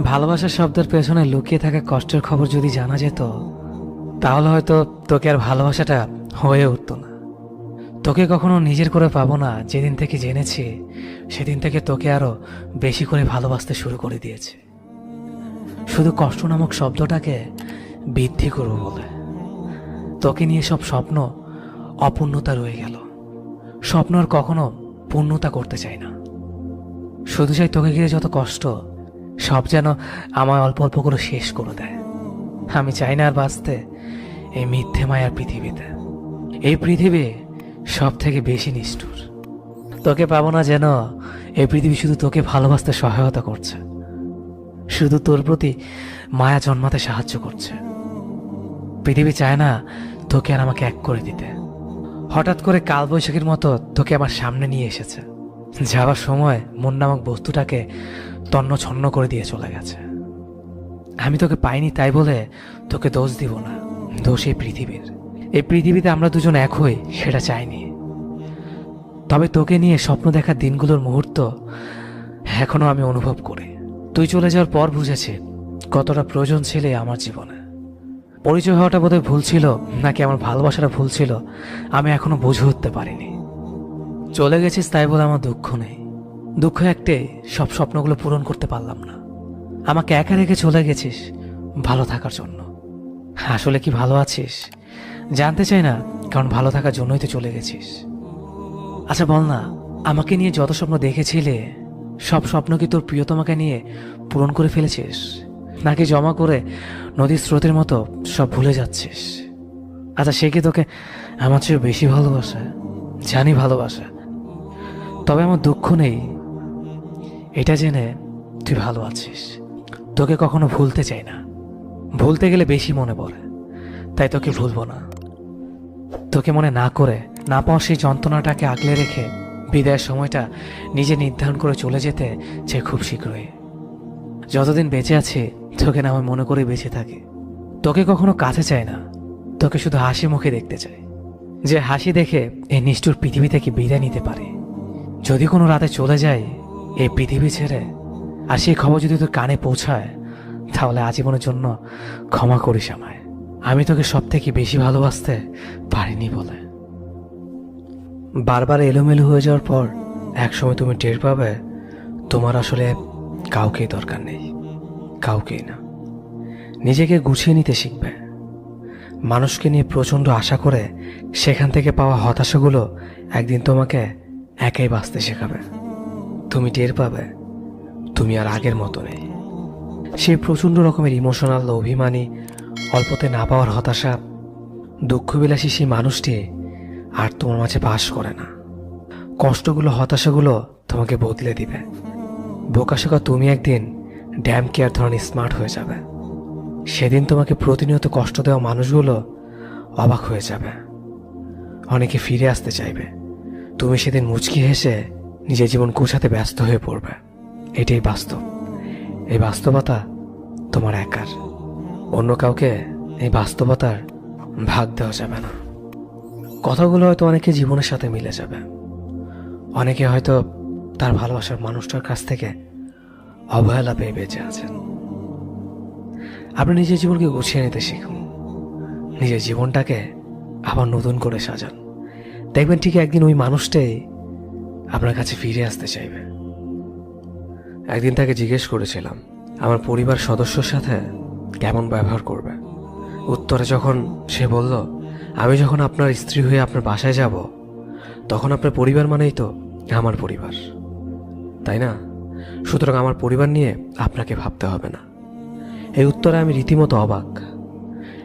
ভালোবাসার শব্দের পেছনে লুকিয়ে থাকা কষ্টের খবর যদি জানা যেত, তাহলে হয়তো তোকে আর ভালোবাসাটা হয়ে উঠতো না। তোকে কখনো নিজের করে পাবো না, যেদিন থেকে জেনেছি, সেদিন থেকে তোকে আরও বেশি করে ভালোবাসতে শুরু করে দিয়েছে। শুধু কষ্ট নামক শব্দটাকে বৃদ্ধি করব বলে। তোকে নিয়ে সব স্বপ্ন অপূর্ণতা রয়ে গেল। স্বপ্ন আর কখনো পূর্ণতা করতে চাই না। শুধু চাই তোকে ঘিরে যত কষ্ট সব যেন আমায় অল্প অল্প করে শেষ করে দেয়। আমি চাই না আর বাঁচতে এই মিথ্যে মায়ার পৃথিবীতে। এই পৃথিবী সব থেকে বেশি নিষ্ঠুর। তোকে পাবো না যেন, এই পৃথিবী শুধু তোকে ভালোবাসতে সহায়তা করছে। শুধু তোর প্রতি মায়া জন্মাতে সাহায্য করছে। পৃথিবী চায় না তোকে আর আমাকে এক করে দিতে। হঠাৎ করে কালবৈশাখীর মতো তোকে আমার সামনে নিয়ে এসেছে। যাওয়ার সময় মন নামক বস্তুটাকে তন্ন ছন্ন করে দিয়ে চলে গেছে। আমি তোকে পাইনি তাই বলে তোকে দোষ দিব না। দোষ এই পৃথিবীর। এই পৃথিবীতে আমরা দুজন এক হই, সেটা চাইনি। তবে তোকে নিয়ে স্বপ্ন দেখার দিনগুলোর মুহূর্ত এখনও আমি অনুভব করি। তুই চলে যাওয়ার পর বুঝেছি কতটা প্রয়োজন ছিলে আমার জীবনে। পরিচয় হওয়াটা বোধহয় ভুল ছিল, নাকি আমার ভালোবাসাটা ভুল ছিল, আমি এখনও বুঝে উঠতে পারিনি। চলে গেছিস তাই বলে আমার দুঃখ নেই। দুঃখ একটাই সব স্বপ্নগুলো পূরণ করতে পারলাম না। আমাকে একা রেখে চলে গেছিস ভালো থাকার জন্য। আসলে কি ভালো আছিস? জানতে চাই না, কারণ ভালো থাকার জন্যই তো চলে গেছিস। আচ্ছা বল না, আমাকে নিয়ে যত স্বপ্ন দেখেছিলে, সব স্বপ্ন কি তোর প্রিয়তমাকে নিয়ে পূরণ করে ফেলেছিস? নাকি জমা করে নদীর স্রোতের মতো সব ভুলে যাচ্ছিস? আচ্ছা সে কি তোকে আমার চেয়ে বেশি ভালোবাসে? জানি ভালোবাসে। তবে আমার দুঃখ নেই এটা জেনে তুই ভালো আছিস। তোকে কখনো ভুলতে চাই না। ভুলতে গেলে বেশি মনে পড়ে। তাই তোকে ভুলবো না। তোকে মনে না করে, না পাওয়া সেই যন্ত্রণাটাকে আগলে রেখে বিদায়ের সময়টা নিজে নির্ধারণ করে চলে যেতে চাই খুব শীঘ্রই। যতদিন বেঁচে আছে, তোকে না আমার মনে করে বেঁচে থাকে। তোকে কখনো কাছে চাই না। তোকে শুধু হাসি মুখে দেখতে চাই। যে হাসি দেখে এই নিষ্ঠুর পৃথিবী থেকে বিদায় নিতে পারে। যদি কোনো রাতে চলে যায় এই পৃথিবী ছেড়ে আর সেই খবর যদি তোর কানে পৌঁছায়, তাহলে আজীবনের জন্য ক্ষমা করিস আমায়। আমি তোকে সব থেকে বেশি ভালোবাসতে পারিনি বলে। বারবার এলোমেলো হয়ে যাওয়ার পর একসময় তুমি টের পাবে, তোমার আসলে কাউকেই দরকার নেই, কাউকেই না। নিজেকে গুছিয়ে নিতে শিখবে। মানুষকে নিয়ে প্রচণ্ড আশা করে সেখান থেকে পাওয়া হতাশাগুলো একদিন তোমাকে একাই বাঁচতে শেখাবে। তুমি টের পাবে, তুমি আর আগের মতো নেই। সেই প্রচণ্ড রকমের ইমোশনাল অভিমানী অল্পতে না পাওয়ার হতাশা, দুঃখবিলাসী সেই মানুষটি আর তোমার মাঝে বাস করে না। কষ্টগুলো, হতাশাগুলো তোমাকে বদলে দিবে। বোকাশোকা তুমি একদিন ড্যাম কেয়ার ধরনের স্মার্ট হয়ে যাবে। সেদিন তোমাকে প্রতিনিয়ত কষ্ট দেওয়া মানুষগুলো অবাক হয়ে যাবে। অনেকে ফিরে আসতে চাইবে। তুমি সেদিন মুচকি হেসে নিজের জীবন গোছাতে ব্যস্ত হয়ে পড়বে? এটাই বাস্তব। এই বাস্তবতা তোমার একার। অন্য কাউকে এই বাস্তবতার ভাগ দেওয়া যাবে না। কথাগুলো হয়তো অনেকে জীবনের সাথে মিলে যাবে। অনেকে হয়তো তার ভালোবাসার মানুষটার কাছ থেকে অবহেলা পেয়ে বেঁচে আছেন। আপনি নিজের জীবনকে গুছিয়ে নিতে শিখুন। নিজের জীবনটাকে আবার নতুন করে সাজান। দেখবেন ঠিক একদিন ওই মানুষটাই আপনার কাছে ফিরে আসতে চাইবে। একদিন তাকে জিজ্ঞেস করেছিলাম, আমার পরিবার সদস্যর সাথে কেমন ব্যবহার করবে? উত্তরে যখন সে বলল, আমি যখন আপনার স্ত্রী হয়ে আপনার বাসায় যাব, তখন আপনার পরিবার মানেই তো আমার পরিবার। তাই না? সুতরাং আমার পরিবার নিয়ে আপনাকে ভাবতে হবে না। এই উত্তরে আমি রীতিমতো অবাক।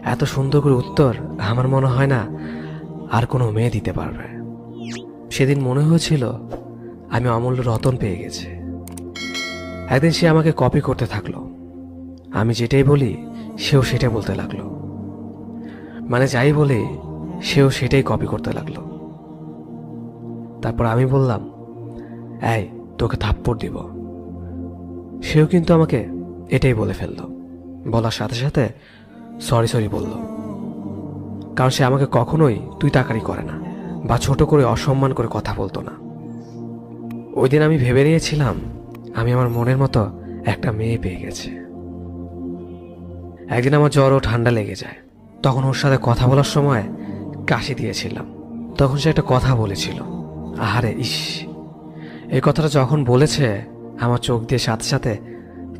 এত সুন্দর করে উত্তর আমার মনে হয় না আর কোনো মেয়ে দিতে পারবে। সেদিন মনে হয়েছিল আমি অমূল্য রতন পেয়ে গেছি। একদিন সে আমাকে কপি করতে থাকল। আমি যেটাই বলি, সেও সেটা বলতে লাগল। মানে যাই বলি, সেও সেটাই কপি করতে লাগল। তারপর আমি বললাম, এই, তোকে থাপ্পড় দিব। সেও কিন্তু আমাকে এটাই বলে ফেলল। বলার সাথে সাথে সরি সরি বলল। কারণ সে আমাকে কখনোই তুই তাকারি করে না। বা ছোট করে অসম্মান করে কথা বলতো না। ওই দিন আমি ভেবে নিয়েছিলাম, আমি আমার মনের মতো একটা মেয়ে পেয়ে গেছে। একদিন আমার জ্বর ও ঠান্ডা লেগে যায়। তখন ওর সাথে কথা বলার সময় কাশি দিয়েছিলাম। তখন সে একটা কথা বলেছিল। আহারে, ইস! এই কথাটা যখন বলেছে, আমার চোখ দিয়ে সাথে সাথে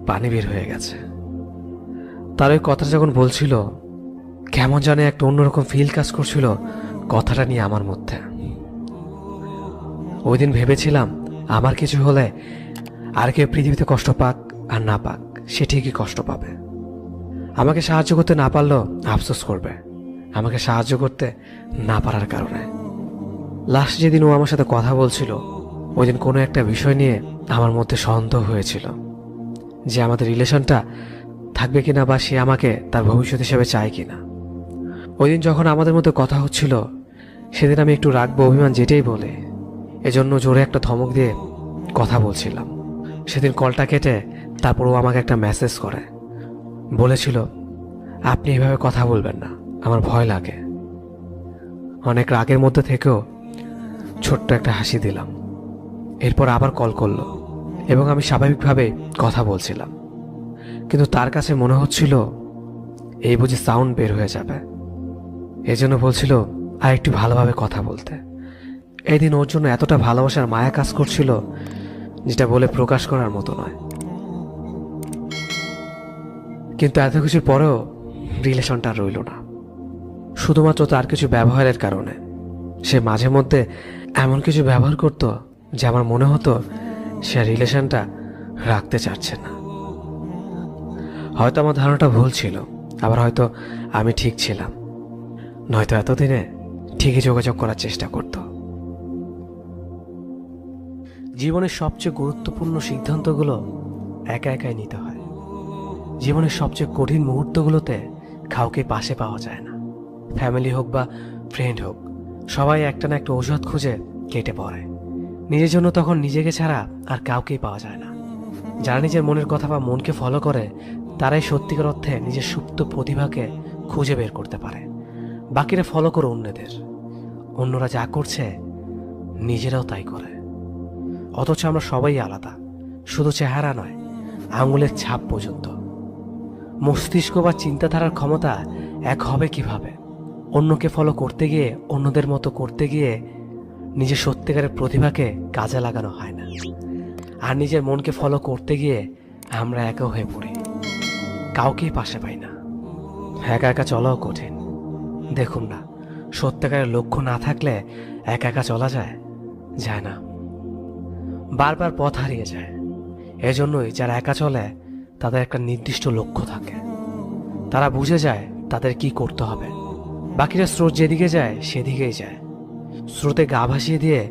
পানি বের হয়ে গেছে। তার ওই কথাটা যখন বলছিল, কেমন জানে একটা অন্যরকম ফিল কাজ করছিল। কথাটা নিয়ে আমার মধ্যে। ওই দিন ভেবেছিলাম, আমার কিছু হলে আর কেউ পৃথিবীতে কষ্ট পাক আর না পাক, সে ঠিকই কষ্ট পাবে। আমাকে সাহায্য করতে না পারলেও আফসোস করবে। আমাকে সাহায্য করতে না পারার কারণে। লাস্ট যেদিন ও আমার সাথে কথা বলছিল ওই দিন কোনো একটা বিষয় নিয়ে আমার মধ্যে সন্দেহ হয়েছিল। যে আমাদের রিলেশনটা থাকবে কিনা বা সে আমাকে তার ভবিষ্যৎ হিসেবে চায় কিনা। ওই দিন যখন আমাদের মধ্যে কথা হচ্ছিল সেদিন আমি একটু রাখব অভিমান যেটাই বলে। এজন্য জোরে একটা ধমক দিয়ে কথা বলছিলাম। সেদিন কলটা কেটে তারপর ও আমাকে একটা মেসেজ করে। বলেছিল, আপনি এভাবে কথা বলবেন না, আমার ভয় লাগে। অনেক রাগের মধ্যে থেকেও ছোট্ট একটা হাসি দিলাম। এরপর আবার কল করল এবং আমি স্বাভাবিকভাবে কথা বলছিলাম। কিন্তু তার কাছে মনে হচ্ছিল, এই বুঝি সাউন্ড বের হয়ে যাবে। এজন্য বলছিল আর একটু ভালোভাবে কথা বলতে। এই দিন ওর জন্য এতটা ভালোবাসার মায়া কাজ করছিল, যেটা বলে প্রকাশ করার মতো নয়। কিন্তু এত কিছুর পরেও রিলেশনটা রইল না। শুধুমাত্র তার কিছু ব্যবহারের কারণে। সে মাঝে মধ্যে এমন কিছু ব্যবহার করত, যে আমার মনে হতো সে রিলেশনটা রাখতে চাচ্ছে না। হয়তো আমার ধারণাটা ভুল ছিল, আবার হয়তো আমি ঠিক ছিলাম। নয়তো এতদিনে ঠিকই যোগাযোগ করার চেষ্টা করত। জীবনের সবচেয়ে গুরুত্বপূর্ণ সিদ্ধান্তগুলো একা একাই নিতে হয়। জীবনের সবচেয়ে কঠিন মুহূর্তগুলোতে কাউকে পাশে পাওয়া যায় না। ফ্যামিলি হোক বা ফ্রেন্ড হোক, সবাই একটা না একটা ঔষধ খুঁজে কেটে পড়ে। নিজের জন্য তখন নিজেকে ছাড়া আর কাউকেই পাওয়া যায় না। যারা নিজের মনের কথা বা মনকে ফলো করে, তারাই সত্যিকার অর্থে নিজের সুপ্ত প্রতিভাকে খুঁজে বের করতে পারে। বাকিরা ফলো করে অন্যদের। অন্যরা যা করছে, নিজেরাও তাই করে। অথচ আমরা সবাই আলাদা, শুধু চেহারা নয়, আঙুলের ছাপ পর্যন্ত। মস্তিষ্ক বা চিন্তাধারার ক্ষমতা এক হবে কীভাবে? অন্যকে ফলো করতে গিয়ে, অন্যদের মতো করতে গিয়ে নিজের সত্যিকারের প্রতিভাকে কাজে লাগানো হয় না। আর নিজের মনকে ফলো করতে গিয়ে আমরা একা হয়ে পড়ি। কাউকেই পাশে পাই না। একা একা চলাও কঠিন। দেখুন না, সত্যিকারের লক্ষ্য না থাকলে একা একা চলা যায় যায় না। বারবার পথ হারিয়ে যায়। এজন্যই যারা একা চলে, তাদের একটা নির্দিষ্ট লক্ষ্য থাকে। তারা বুঝে যায় তাদের কি করতে হবে। বাকিরা স্রোত যেদিকে যায়, সেদিকেই যায়। স্রোতে গা ভাসিয়ে দিয়ে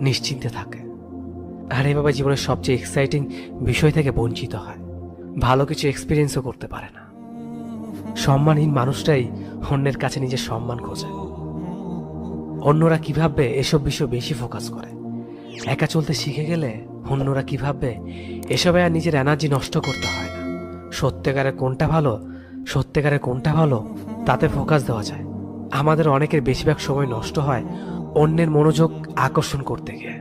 নিশ্চিন্তে থাকে। আর এভাবে জীবনের সবচেয়ে এক্সাইটিং বিষয় থেকে বঞ্চিত হয়। ভালো কিছু এক্সপিরিয়েন্সও করতে পারে না। সম্মানহীন মানুষটাই অন্যের কাছে নিজের সম্মান খোঁজে। অন্যরা কি ভাববে এসব বিষয় বেশি ফোকাস করে? একা চলতে শিখে গেলে অন্যরা কি ভাববে এসবে আর নিজের এনার্জি নষ্ট করতে হয় না। সত্যিকারের কোনটা ভালো সত্যিকারের কোনটা ভালো, তাতে ফোকাস দেওয়া যায়। আমাদের অনেকের বেশিরভাগ সময় নষ্ট হয় অন্যের মনোযোগ আকর্ষণ করতে গিয়ে।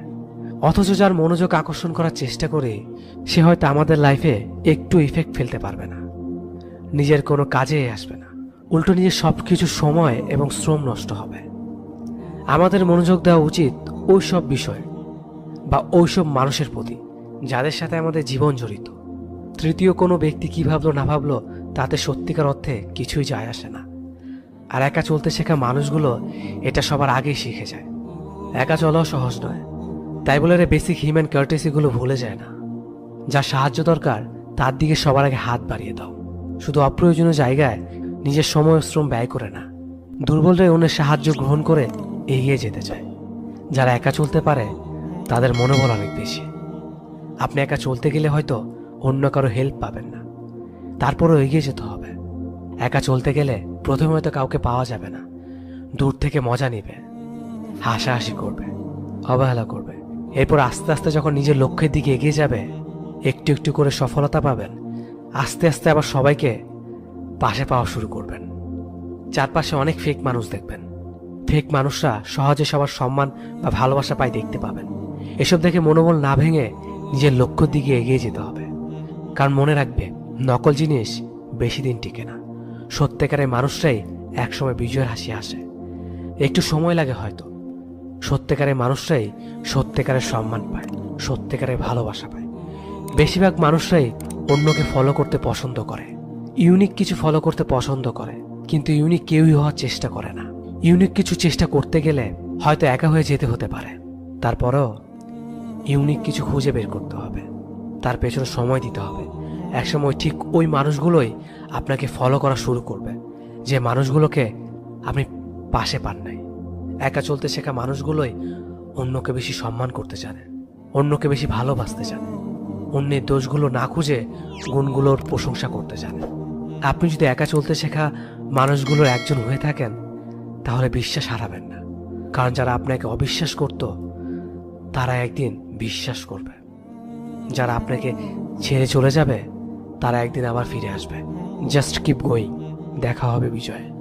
অথচ যার মনোযোগ আকর্ষণ করার চেষ্টা করে, সে হয়তো আমাদের লাইফে একটু ইফেক্ট ফেলতে পারবে না। নিজের কোনো কাজে আসবে না। উল্টো নিজের সব কিছু সময় এবং শ্রম নষ্ট হবে। আমাদের মনোযোগ দেওয়া উচিত ওই সব বিষয় বা ওইসব মানুষের প্রতি, যাদের সাথে আমাদের জীবন জড়িত। তৃতীয় কোনো ব্যক্তি কি ভাবলো না ভাবলো, তাতে সত্যিকার অর্থে কিছুই যায় আসে না। আর একা চলতে শেখা মানুষগুলো এটা সবার আগেই শিখে যায়। একা চলাও সহজ নয়। তাই বলে রে বেসিক হিউম্যান কার্টেসিগুলো ভুলে যায় না। যা সাহায্য দরকার, তার দিকে সবার আগে হাত বাড়িয়ে দাও। শুধু অপ্রয়োজনীয় জায়গায় নিজের সময় শ্রম ব্যয় করে না। দুর্বলরাই অন্যের সাহায্য গ্রহণ করে এগিয়ে যেতে চায়। যারা একা চলতে পারে, তাদের মনোবল অনেক বেশি। আপনি একা চলতে গেলে হয়তো অন্য কারও হেল্প পাবেন না। তারপরও এগিয়ে যেতে হবে। একা চলতে গেলে প্রথমে হয়তো কাউকে পাওয়া যাবে না। দূর থেকে মজা নিবে। হাসাহাসি করবে। অবহেলা করবে। এরপর আস্তে আস্তে যখন নিজের লক্ষ্যের দিকে এগিয়ে যাবে, একটু একটু করে সফলতা পাবেন। আস্তে আস্তে আবার সবাইকে পাশে পাওয়া শুরু করবেন। চারপাশে অনেক ফেক মানুষ দেখবেন। ফেক মানুষরা সহজে সবার সম্মান বা ভালোবাসা পাই দেখতে পাবেন। এসব দেখে মনোবল না ভেঙে নিজের লক্ষ্যের দিকে এগিয়ে যেতে হবে। কারণ মনে রাখবে, নকল জিনিস বেশি দিন টিকে না। সত্যিকারের মানুষরাই একসময় বিজয়ের হাসি আসে একটু সময় লাগে হয়তো। সত্যিকারের মানুষরাই সত্যিকারের সম্মান পায়, সত্যিকারের ভালোবাসা পায়। বেশিরভাগ মানুষরাই অন্যকে ফলো করতে পছন্দ করে। ইউনিক কিছু ফলো করতে পছন্দ করে, কিন্তু ইউনিক কেউই হওয়ার চেষ্টা করে না। ইউনিক কিছু চেষ্টা করতে গেলে হয়তো একা হয়ে যেতে হতে পারে। তারপরও ইউনিক কিছু খুঁজে বের করতে হবে। তার পেছনে সময় দিতে হবে। একসময় ঠিক ওই মানুষগুলোই আপনাকে ফলো করা শুরু করবে। যে মানুষগুলোকে আপনি পাশে পান নাই। একা চলতে শেখা মানুষগুলোই অন্যকে বেশি সম্মান করতে জানে, অন্যকে বেশি ভালোবাসতে জানে। অন্যের দোষগুলো না খুঁজে গুণগুলোর প্রশংসা করতে জানে। আপনি যদি একা চলতে শেখা মানুষগুলোর একজন হয়ে থাকেন, তাহলে বিশ্বাস হারাবেন না। কারণ যারা আপনাকে অবিশ্বাস করত, তারা একদিন বিশ্বাস করবে। যারা আপনাকে ছেড়ে চলে যাবে, তারা একদিন আবার ফিরে আসবে। জাস্ট কিপ গোয়িং দেখা হবে বিজয়।